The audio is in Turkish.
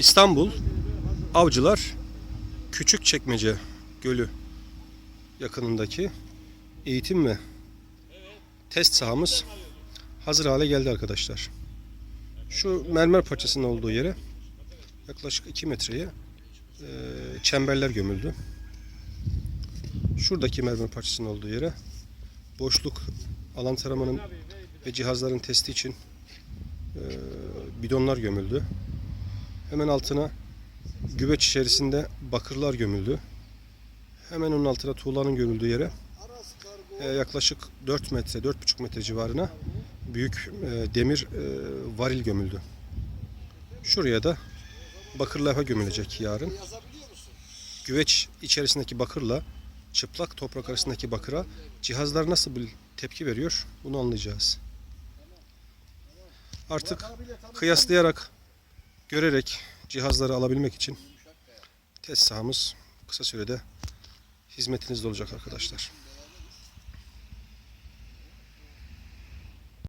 İstanbul Avcılar Küçükçekmece Gölü yakınındaki eğitim ve test sahamız hazır hale geldi arkadaşlar. Şu mermer parçasının olduğu yere yaklaşık 2 metreye e, çemberler gömüldü. Şuradaki mermer parçasının olduğu yere boşluk alan taramanın ve cihazların testi için e, bidonlar gömüldü. Hemen altına güveç içerisinde bakırlar gömüldü. Hemen onun altına tuğlanın gömüldüğü yere e, yaklaşık 4 metre, 4,5 metre civarına büyük e, demir e, varil gömüldü. Şuraya da bakır levha gömülecek yarın. Güveç içerisindeki bakırla çıplak toprak arasındaki bakıra cihazlar nasıl bir tepki veriyor bunu anlayacağız. Artık kıyaslayarak, görerek cihazları alabilmek için test sahamız kısa sürede hizmetinizde olacak arkadaşlar.